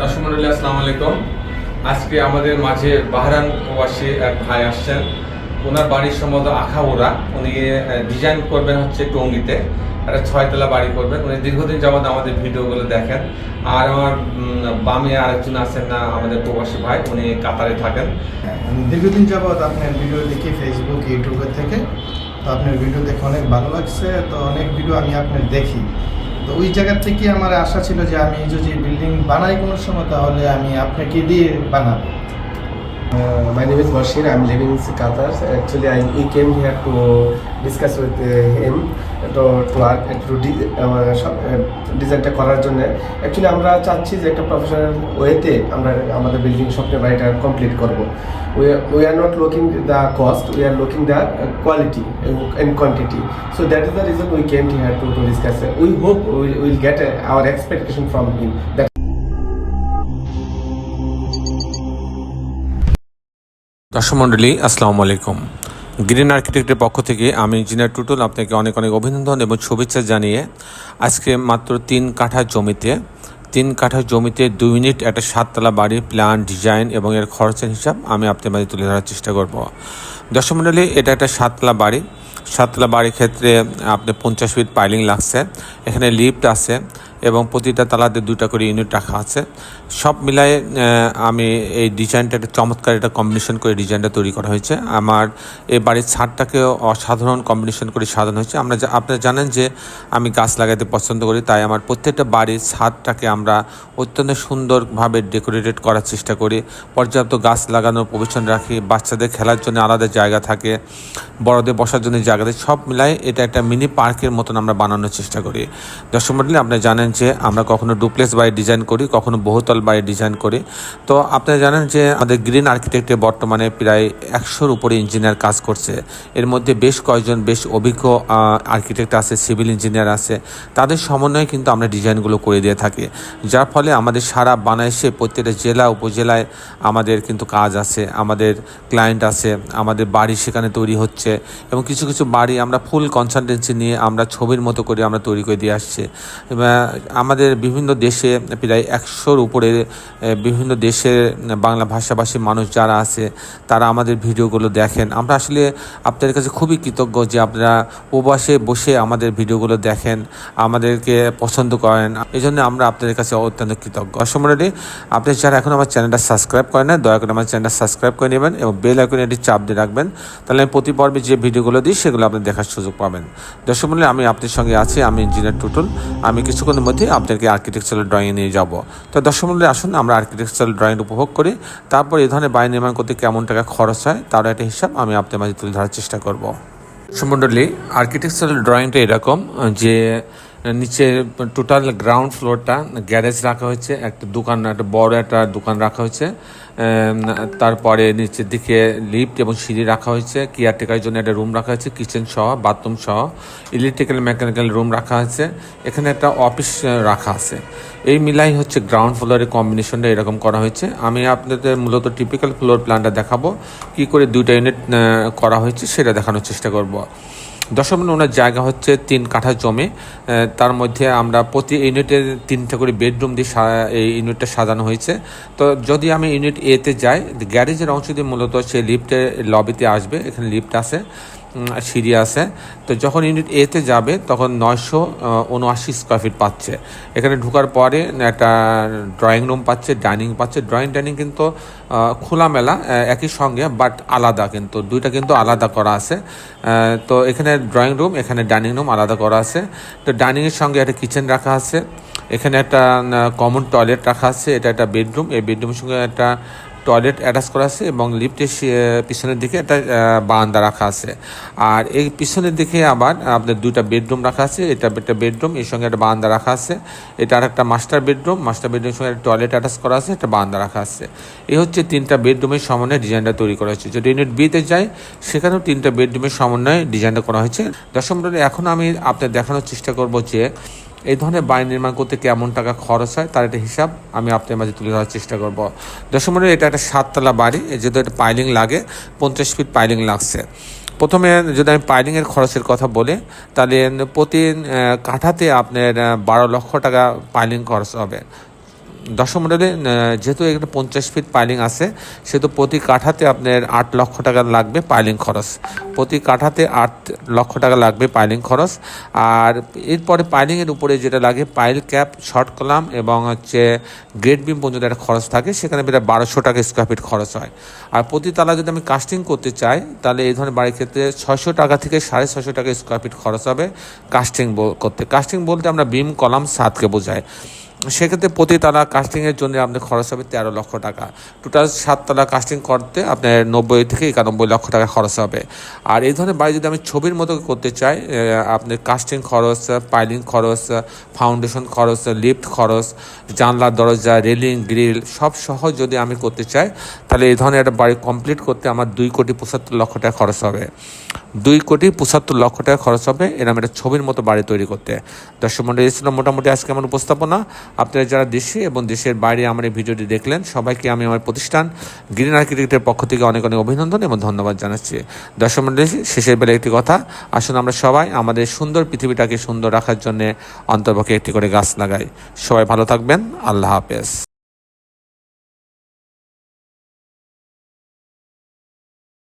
দর্শক মন্ডলী, আসসালামু আলাইকুম। আজকে আমাদের মাঝে বাহরান প্রবাসী এক ভাই আসছেন। ওনার বাড়ির সম্বন্ধে আখাউড়া। উনি ডিজাইন করবেন হচ্ছে টঙ্গিতে। একটা ছয়তলা বাড়ি করবেন। উনি দীর্ঘদিন যাবত আমাদের ভিডিওগুলো দেখেন। আর আমার বামে আরেকজন আছেন না, আমাদের প্রবাসী ভাই। উনি কাতারে থাকেন। দীর্ঘদিন যাবৎ আপনার ভিডিও দেখি ফেসবুক ইউটিউবের থেকে। তো আপনার ভিডিও দেখে অনেক ভালো লাগছে। তো অনেক ভিডিও আমি আপনার দেখি। তো ওই জায়গার থেকে আমার আশা ছিল যে আমি যদি বিল্ডিং বানাই কোনো সময়, তাহলে আমি আপনাকে দিয়ে বানাবো। Uh, my name is Bashir. I'm living in Qatar. Actually, I we came here to discuss with uh, him to to art to di- আমার uh, ডিজাইনটা করার জন্য অ্যাকচুয়ালি আমরা চাচ্ছি যে একটা প্রফেশনাল ওয়েতে আমরা আমাদের বিল্ডিং স্বপ্নের বাড়িটা কমপ্লিট করব we are not looking the cost we are looking the quality and quantity so that is the reason we came to here to to discuss we hope will get our expectation from him that দর্শক মন্ডলী আসসালামু আলাইকুম। Green আর্কিটেক্টের পক্ষ থেকে আমি engineer Tutul আপনাকে অনেক অনেক অভিনন্দন এবং শুভেচ্ছা জানিয়ে আজকে মাত্র তিন কাঠা জমিতে, তিন কাঠা জমিতে দুই ইউনিট একটা সাততলা বাড়ির প্ল্যান ডিজাইন এবং এর খরচের হিসাব আমি আপনার মাঝে তুলে ধরার চেষ্টা করব। দর্শক মন্ডলী এটা একটা সাততলা বাড়ি। সাততলা বাড়ির ক্ষেত্রে আপনি পঞ্চাশ ফিট পাইলিং লাগছে। এখানে লিফট আছে। এবং প্রতিটা তালাতে দুটা করে ইউনিট রাখা আছে। সব মিলায়ে আমি এই ডিজাইনটা একটা চমৎকার একটা কম্বিনেশন করে ডিজাইনটা তৈরি করা হয়েছে। আমার এই বাড়ির ছাদটাকে অসাধারণ কম্বিনেশন করে সাজানো হয়েছে। আমরা আপনারা জানেন যে আমি গাছ লাগাতে পছন্দ করি, তাই আমার প্রত্যেকটা বাড়ির ছাদটাকে আমরা অত্যন্ত সুন্দরভাবে ডেকোরেটেড করার চেষ্টা করি। পর্যাপ্ত গাছ লাগানোর প্রবেশন রাখি, বাচ্চাদের খেলার জন্য আলাদা জায়গা থাকে, বড়দের বসার জন্য জায়গা থাকে। সব মিলাই এটা একটা মিনি পার্কের মতন আমরা বানানোর চেষ্টা করি। দর্শক মন্ডলী আপনারা জানেন যে আমরা কখনো ডুপ্লেক্স বাড়ি ডিজাইন করি, কখনো বহুতল বাড়ি ডিজাইন করি। তো আপনারা জানেন যে আমাদের গ্রিন আর্কিটেক্টে বর্তমানে প্রায় একশোর উপরে ইঞ্জিনিয়ার কাজ করছে। এর মধ্যে বেশ কয়েকজন বেশ অভিজ্ঞ আর্কিটেক্ট আছে সিভিল ইঞ্জিনিয়ার আছে। তাদের সমন্বয়ে কিন্তু আমরা ডিজাইনগুলো করে দিয়ে থাকি। যার ফলে আমাদের সারা বানাইসে প্রত্যেকটা জেলা, উপজেলায় আমাদের কিন্তু কাজ আছে, আমাদের ক্লায়েন্ট আছে, আমাদের বাড়ি সেখানে তৈরি হচ্ছে এবং কিছু কিছু বাড়ি আমরা ফুল কনসালটেন্সি নিয়ে আমরা ছবির মতো করে আমরা তৈরি করে দিয়ে আসছি। আমাদের বিভিন্ন দেশে প্রায় একশোর উপরে বিভিন্ন দেশের বাংলা ভাষাভাষী মানুষ যারা আছে, তারা আমাদের ভিডিওগুলো দেখেন। আমরা আসলে আপনাদের কাছে খুবই কৃতজ্ঞ যে আপনারা প্রবাসে বসে আমাদের ভিডিওগুলো দেখেন, আমাদেরকে পছন্দ করেন। এই জন্য আমরা আপনাদের কাছে অত্যন্ত কৃতজ্ঞ। অসমরে আপনি যারা এখন আমার চ্যানেলটা সাবস্ক্রাইব করেন না দয়া করে আমার চ্যানেলটা সাবস্ক্রাইব করে নেবেন এবং বেল আইকনে এটি চাপ দিয়ে রাখবেন। তাহলে আমি প্রতি পর্বে যে ভিডিওগুলো দিই, সেগুলো আপনি দেখার সুযোগ পাবেন। দর্শক আমি আপনার সঙ্গে আছি, আমি ইঞ্জিনিয়ার টুটুল। আমি কিছুক্ষণের মধ্যে আপনাদেরকে আর্কিটেকচারাল ড্রয়িংয়ে নিয়ে যাব। তো দর্শক মূল্যে আসুন আমরা আর্কিটেকচারাল ড্রয়িং উপভোগ করি। তারপর এই ধরনের বাড়ি নির্মাণ করতে কেমন টাকা খরচ হয়, তার একটা হিসাব আমি আপনার মাঝে তুলে ধরার চেষ্টা করব। সুমন্ডলী আর্কিটেকচারাল ড্রয়িংটা এরকম যে নিচে টোটাল গ্রাউন্ড ফ্লোরটা গ্যারেজ রাখা হয়েছে, একটা দোকান, একটা বড় একটা দোকান রাখা হয়েছে। তারপরে নিচের দিকে লিফট এবং সিঁড়ি রাখা হয়েছে কেয়ারটেকারের জন্য একটা রুম রাখা হয়েছে কিচেন সহ বাথরুম সহ ইলেকট্রিক্যাল মেকানিক্যাল রুম রাখা আছে এখানে একটা অফিস রাখা আছে। এই মিলাই হচ্ছে গ্রাউন্ড ফ্লোরের কম্বিনেশনটা এরকম করা হয়েছে। আমি আপনাদের মূলত টিপিক্যাল ফ্লোর প্ল্যানটা দেখাবো, কি করে দুইটা ইউনিট করা হয়েছে সেটা দেখানোর চেষ্টা করব। দশম ওনার জায়গা হচ্ছে তিন কাঠা জমি। তার মধ্যে আমরা প্রতি ইউনিটের তিনটা করে বেডরুম দিয়ে এই ইউনিটটা সাজানো হয়েছে। তো যদি আমি ইউনিট এতে যাই, গ্যারেজের অংশ দিয়ে মূলত সে লিফটের লবিতে আসবে, এখানে লিফট আছে। সিঁড়ি আছে। তো যখন ইউনিট এতে যাবে, তখন নয়শো উনআশি স্কোয়ার ফিট পাচ্ছে। এখানে ঢোকার পরে একটা ড্রয়িং রুম পাচ্ছে ডাইনিং পাচ্ছে। ড্রয়িং ডাইনিং কিন্তু খোলামেলা একই সঙ্গে বাট আলাদা কিন্তু। দুইটা কিন্তু আলাদা করা আছে। তো এখানে ড্রয়িং রুম এখানে ডাইনিং রুম আলাদা করা আছে। তো ডাইনিংয়ের সঙ্গে একটা কিচেন রাখা আছে। এখানে একটা কমন টয়লেট রাখা আছে। এটা একটা বেডরুম এই বেডরুমের সঙ্গে একটা টয়লেট অ্যাটাচ করা আছে এবং লিফটের পিছনের দিকে একটা বারান্দা রাখা আছে। আর এই পিছনের দিকে আবার আপনার দুইটা বেডরুম রাখা আছে। এটা একটা বেডরুম এর সঙ্গে একটা বারান্দা রাখা আছে। এটা আর একটা মাস্টার বেডরুম মাস্টার বেডরুমের সঙ্গে একটা টয়লেট অ্যাটাচ করা আছে, একটা বারান্দা রাখা আছে। এই হচ্ছে তিনটা বেডরুমের সমন্বয়ে ডিজাইনটা তৈরি করা হয়েছে। যদি ইউনিট বিতে যাই, সেখানেও তিনটা বেডরুমের সমন্বয়ে ডিজাইনটা করা হয়েছে। দশম এখন আমি আপনাদের দেখানোর চেষ্টা করব যে এই ধরনের বাড়ি নির্মাণ করতে কেমন টাকা খরচ হয়, তার একটা হিসাব আমি আপনার মাঝে তুলে ধরার চেষ্টা করব। দশমরে এটা একটা সাততলা বাড়ি যেহেতু একটা পাইলিং লাগে, পঞ্চাশ ফিট পাইলিং লাগছে। প্রথমে যদি আমি পাইলিংয়ের খরচের কথা বলি, তাহলে প্রতি কাঠাতে আপনার বারো লক্ষ টাকা পাইলিং খরচ হবে। দশম মডেলে যেহেতু একটা পঞ্চাশ ফিট পাইলিং আছে, সেহেতু প্রতি কাঠাতে আপনার আট লক্ষ টাকা লাগবে পাইলিং খরচ। প্রতি কাঠাতে আট লক্ষ টাকা লাগবে পাইলিং খরচ। আর এরপরে পাইলিংয়ের উপরে যেটা লাগে পাইল ক্যাপ শর্ট কলাম এবং হচ্ছে গ্রেড বিম পর্যন্ত একটা খরচ থাকে, সেখানে প্রায় বারোশো টাকা স্কোয়ার ফিট খরচ হয়। আর প্রতি তালা যদি আমি কাস্টিং করতে চাই, তাহলে এই ধরনের বাড়ির ক্ষেত্রে ছয়শো টাকা থেকে সাড়ে ছয়শো টাকা স্কোয়ার ফিট খরচ হবে কাস্টিং করতে। কাস্টিং বলতে আমরা বিম কলাম সাতকে বোঝাই সেক্ষেত্রে প্রতি তালা কাস্টিংয়ের জন্য আপনার খরচ হবে তেরো লক্ষ টাকা। টোটাল সাততলা কাস্টিং করতে আপনার নব্বই থেকে একানব্বই লক্ষ টাকা খরচ হবে। আর এই ধরনের বাড়ি যদি আমি ছবির মতো করতে চাই আপনার কাস্টিং খরচ পাইলিং খরচ ফাউন্ডেশন খরচ লিফট খরচ জানলা দরজা রেলিং গ্রিল সব সহ যদি আমি করতে চাই, তাহলে এই ধরনের একটা বাড়ি কমপ্লিট করতে আমার দুই কোটি পঁচাত্তর লক্ষ টাকা খরচ হবে। দুই কোটি পঁচাত্তর লক্ষ টাকা খরচ হবে এরকম একটা ছবির মতো বাড়ি তৈরি করতে। দর্শক মন্ডলী ছিল মোটামুটি আজকে আমার উপস্থাপনা। আপনারা যারা দেশে এবং দেশের বাইরে আমার এই ভিডিওটি দেখলেন, সবাইকে আমি আমার প্রতিষ্ঠান গ্রিন আর্কিটেক্টের পক্ষ থেকে অনেক অনেক অভিনন্দন এবং ধন্যবাদ জানাচ্ছি। দর্শক মন্ডলী, শেষের বেলা একটি কথা, আসুন আমরা সবাই আমাদের সুন্দর পৃথিবীটাকে সুন্দর রাখার জন্য অন্তর্পক্ষে একটি করে গাছ লাগাই। সবাই ভালো থাকবেন, আল্লাহ হাফেজ।